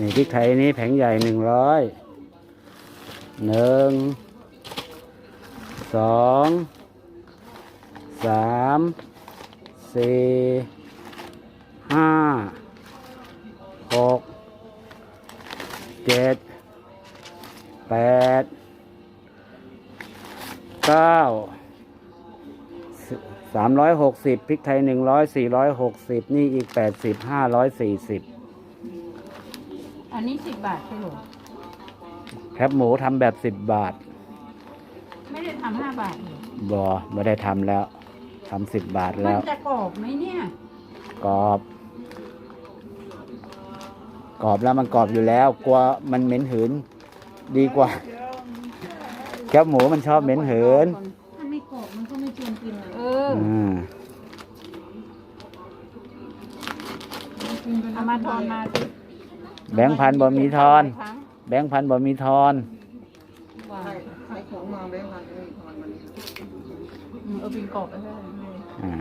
นี่พริกไทยนี้แผงใหญ่หนึ่งร้อยหนึ่งสองสามสี่ห้าหกเจ็ดแปดเก้าสามร้อยหกสิบพริกไทยหนึ่งร้อยสี่ร้อยหกสิบนี่อีกแปดสิบห้าร้อยสี่สิบ อันนี้สิบบาทใช่หรอแคบหมูทำแบบสิบบาท ไม่ได้ทำห้าบาทเหรอบอไม่ได้ทำแล้วทำสิบบาทมัแล้นว จะกรอบไหมเนี่ยกรอบ กรอบแล้วมันกรอบอยู่แล้ว กลัวมันเหม็นหืน ดีกว่า แคบหมูมันชอบเหม็นหืนถ้าไม่กรอบมันก็ไม่ชวนกินเอออืมเอามาทอนมาสิ แบงค์พันบ่มีทอนครั้งแบงค์พันบ่มีทอนว่าใครใครของมาแบงค์พันเอ้ยทอนมันอืมเอาบินกรอบไปเท่าไหร่อ่า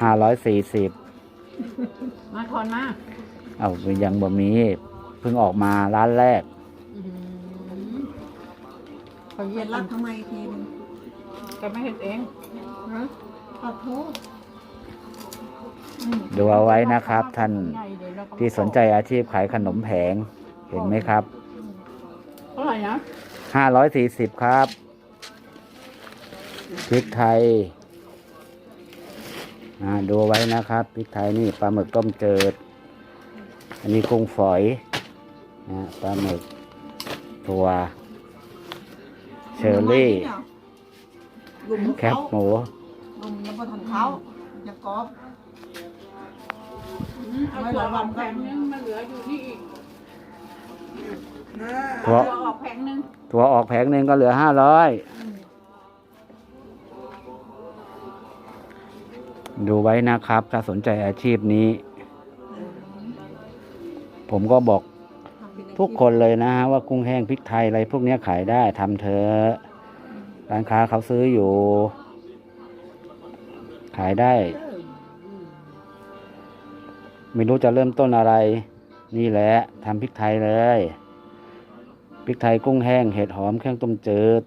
ห้าร้อยสี่สิบมาทอนมาเอายังบ่มีเพิ่งออกมาร้านแรกอื้อหือเขาเย็เย็นนรัรัดบทำไมทีนึงแกไม่เห็นเองฮะขอโทษอืมดูเอาไว้นะครับ ท่าน ใหญ่เลยแล้วก็ ที่สนใจอาชีพขายขนมแผงเห็นไหมครับเท่าไหร่นะห้าร้อยสี่สิบครับพริกไทยอ่าดูไว้นะครับพริกไทยนี่ปลาหมึกต้มเจิด อันนี้กุ้งฝอยนะปลาหมึกตัวเชอร์รี่กลุ่มแคเขาบหมูกลุ่มยังบ่ทันเขาอย่ากอบอืม เอาตัวออกแผงนึงมาเหลืออยู่นี่อีกตัวตัวออกแผงนึงตัวออกแผงหนึ่งก็เหลือห้าร้อยดูไว้นะครับ ถ้าสนใจอาชีพนี้ ผมก็บอกทุกคนเลยนะฮะว่ากุ้งแห้งพริกไทยอะไรพวกเนี้ยขายได้ทำเถอะร้านค้าเขาซื้ออยู่ ขายได้ ไม่รู้จะเริ่มต้นอะไร นี่แหละทำพริกไทยเลยพริกไทยกุ้งแห้งเห็ดหอมเครื่องต้มจืด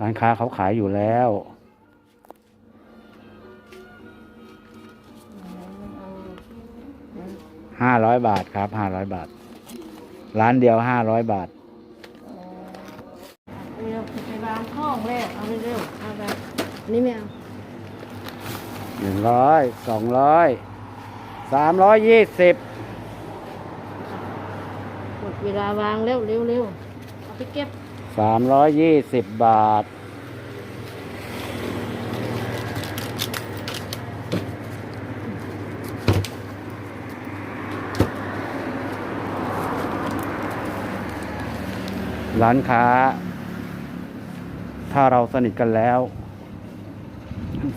ร้านค้าเขาขายอยู่แล้วห้าร้อยบาทครับห้าร้อยบาท ร้านเดียวห้าร้อยบาทเร็วไปวางห้องแล้วเอาเร็วๆเอาไปนี่ไม่เอา หนึ่งร้อยสองร้อยสามร้อยยี่สิบหมดเวลาวางเร็วเร็วเร็วเอาไปเก็บสามร้อยยี่สิบบาท ร้านค้า ถ้าเราสนิทกันแล้ว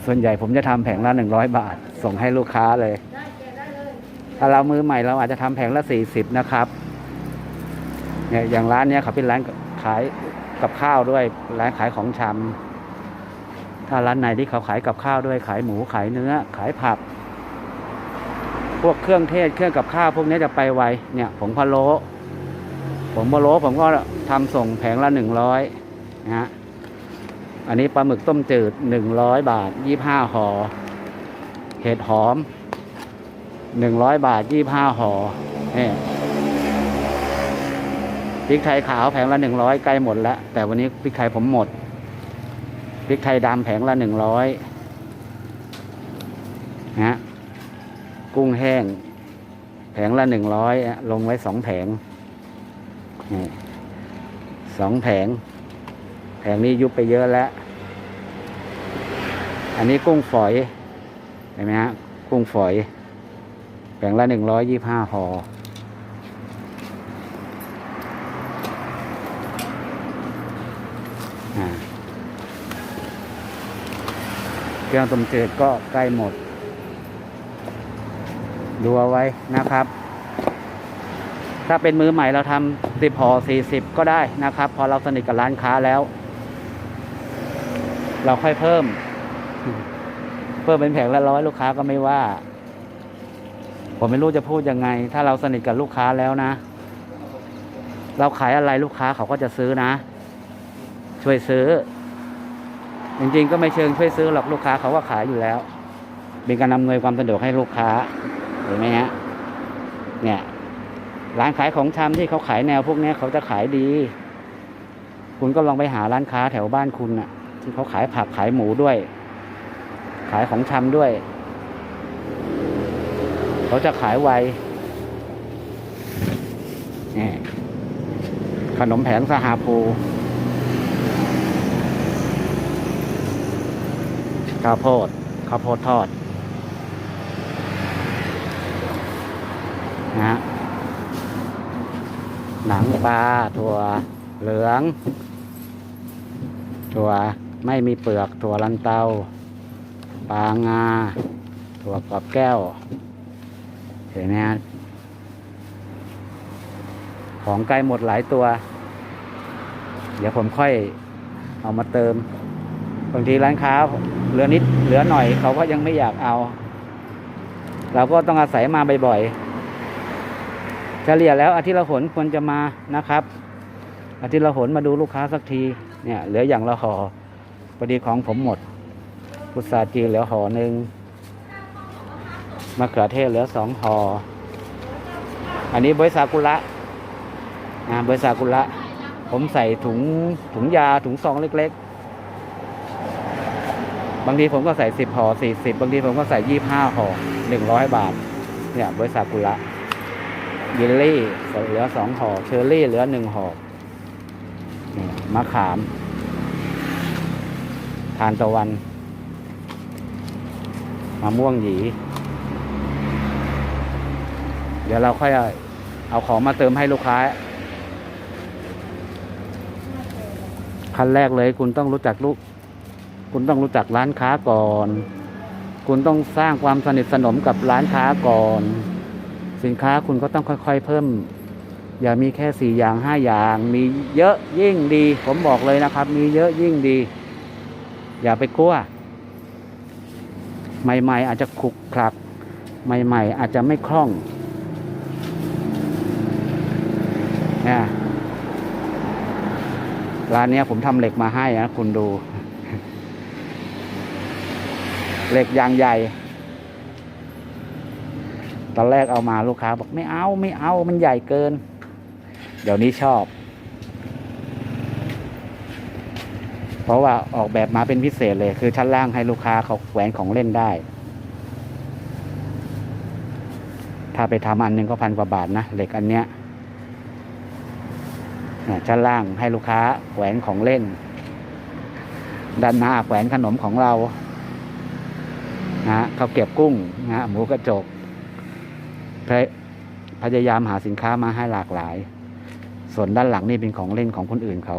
ส่วนใหญ่ผมจะทำแผงละหนึ่งร้อยบาท ส่งให้ลูกค้าเลย ถ้าเรามือใหม่เราอาจจะทำแผงละสี่สิบนะครับเนี่ยอย่างร้านเนี้ยเขาเป็นร้านขายกับข้าวด้วยร้านขายของชำถ้าร้านไหนที่เขาขายกับข้าวด้วยขายหมูขายเนื้อ ขายผัก พวกเครื่องเทศเครื่องกับข้าวพวกนี้จะไปไวเนี่ยผงพะโล้ผงพะโล้ผมก็ทำส่งแผงละหนึ่งร้อยนะฮะ อันนี้ปลาหมึกต้มจืดหนึ่งร้อยบาทยี่ห้าห่อเห็ดหอมหนึ่งร้อยบาทยี่ห้าห่อนี่พริกไทยขาวแผงละหนึ่งร้อยใกล้หมดแล้ว แต่วันนี้พริกไทยผมหมดพริกไทยดำแผงละหนึ่งร้อยนะฮะกุ้งแห้ง แผงละหนึ่งร้อยลงไว้สองแผงนี่สองแผง งนี้ยุบไปเยอะแล้ว อันนี้กุ้งฝอยเห็นไหมฮะกุ้งฝอยแผงละหนึ่งร้อยยี่ห้าห่อเครื่องต้มจืดก็ใกล้หมด ดูเอาไว้นะครับ ถ้าเป็นมือใหม่เราทำสิบห่อสี่สิบก็ได้นะครับ พอเราสนิทกับร้านค้าแล้ว เราค่อยเพิ่ม เพิ่มเป็นแผงละร้อยลูกค้าก็ไม่ว่า ผมไม่รู้จะพูดยังไง ถ้าเราสนิทกับลูกค้าแล้วนะ เราขายอะไรลูกค้าเขาก็จะซื้อนะ ช่วยซื้อ จริงๆ ก็ไม่เชิงช่วยซื้อหรอกลูกค้าเขาก็ขายอยู่แล้ว เป็นการอำนวยความสะดวกให้ลูกค้าเห็นไหมฮะเนี่ยร้านขายของชำที่เขาขายแนวพวกเนี้ยเขาจะขายดี คุณก็ลองไปหาร้านค้าแถวบ้านคุณน่ะ ที่เขาขายผักขายหมูด้วย ขายของชำด้วย เขาจะขายไวนี่ขนมแผงสหาภูข้าวโพดข้าวโพดทอดนะฮะหนังปลาถั่วเหลือง ถั่ว ไม่มีเปลือกถั่วลันเตาปลางา ถั่วกรอบแก้ว เห็นไหมฮะของใกล้หมดหลายตัว เดี๋ยวผมค่อยเอามาเติม บางทีร้านค้าเหลือนิดเหลือหน่อยเขาก็ยังไม่อยากเอา เราก็ต้องอาศัยมาบ่อยๆเฉลี่ยแล้วอาทิตย์ละหนควรจะมานะครับ อาทิตย์ละหนมาดูลูกค้าสักทีเนี่ยเหลืออย่างละห่อ พอดีของผมหมด พุทราจีนเหลือห่อหนึ่งมะเขือเทศเหลือสองห่อ อันนี้บริซากุระนะบริซากุระ ผมใส่ถุงถุงยาถุงซองเล็ก ๆ บางทีผมก็ใส่สิบห่อสี่สิบบางทีผมก็ใส่ยี่ห้าห่อหนึ่งร้อยบาท เนี่ยบริซากุระเยลลี่เหลือสองห่อเชอร์รี่เหลือหนึ่งห่อมะขาม ทานตะวันมะม่วงหยีเดี๋ยวเราค่อยเอาของมาเติมให้ลูกค้า ขั้นแรกเลยคุณต้องรู้จักลูก คุณต้องรู้จักร้านค้าก่อน คุณต้องสร้างความสนิทสนมกับร้านค้าก่อน สินค้าคุณก็ต้องค่อยๆเพิ่ม อย่ามีแค่สี่อย่างห้าอย่าง มีเยอะยิ่งดี ผมบอกเลยนะครับ มีเยอะยิ่งดี อย่าไปกลัว ใหม่ ๆ อาจจะขลุกขลัก ใหม่ ๆ อาจจะไม่คล่องนะร้านนี้ผมทำเหล็กมาให้นะคุณดู เหล็กยางใหญ่ ตอนแรกเอามาลูกค้าบอกไม่เอาไม่เอามันใหญ่เกิน เดี๋ยวนี้ชอบ เพราะว่าออกแบบมาเป็นพิเศษเลย คือชั้นล่างให้ลูกค้าเขาแขวนของเล่นได้ ถ้าไปทำอันหนึงก็พันกว่าบาทนะเหล็กอันเนี้ยชั้นล่างให้ลูกค้าแขวนของเล่น ด้านหน้าแขวนขนมของเรานะฮะเขาเก็บกุ้งนะฮะหมูกระจกพยพยายามหาสินค้ามาให้หลากหลาย ส่วนด้านหลังนี่เป็นของเล่นของคนอื่นเขา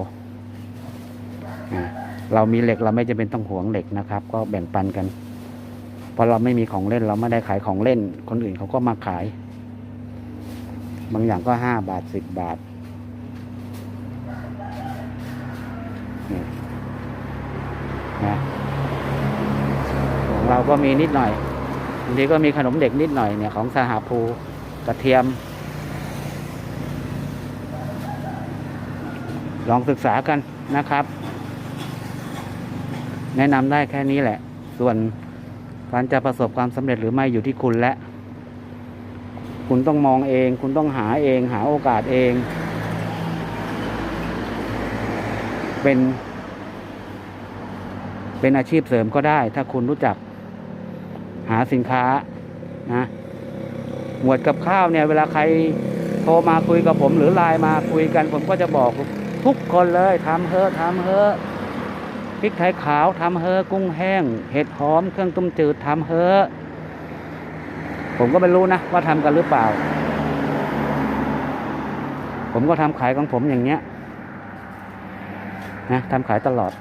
เรามีเหล็กเราไม่จำเป็นต้องหวงเหล็กนะครับ ก็แบ่งปันกันเพราะเราไม่มีของเล่นเราไม่ได้ขายของเล่น คนอื่นเขาก็มาขาย บางอย่างก็ห้าบาทสิบบาทนะของเราก็มีนิดหน่อยบางทีก็มีขนมเด็กนิดหน่อยเนี่ยของสหภูกระเทียม ลองศึกษากันนะครับ แนะนำได้แค่นี้แหละ ส่วนการจะประสบความสำเร็จหรือไม่อยู่ที่คุณและ คุณต้องมองเอง คุณต้องหาเอง หาโอกาสเอง เป็น เป็นอาชีพเสริมก็ได้ ถ้าคุณรู้จัก หาสินค้านะหมวดกับข้าวเนี่ย เวลาใครโทรมาคุยกับผมหรือไลน์มาคุยกัน ผมก็จะบอกทุกคนเลยทำเฮอะทำเฮอะ พริกไทยขาวทำเฮอกุ้งแห้ง เห็ดหอม เครื่องต้มจืดทำเฮอผมก็ไม่รู้นะว่าทำกันหรือเปล่า ผมก็ทำขายของผมอย่างเงี้ยนะทำขายตลอด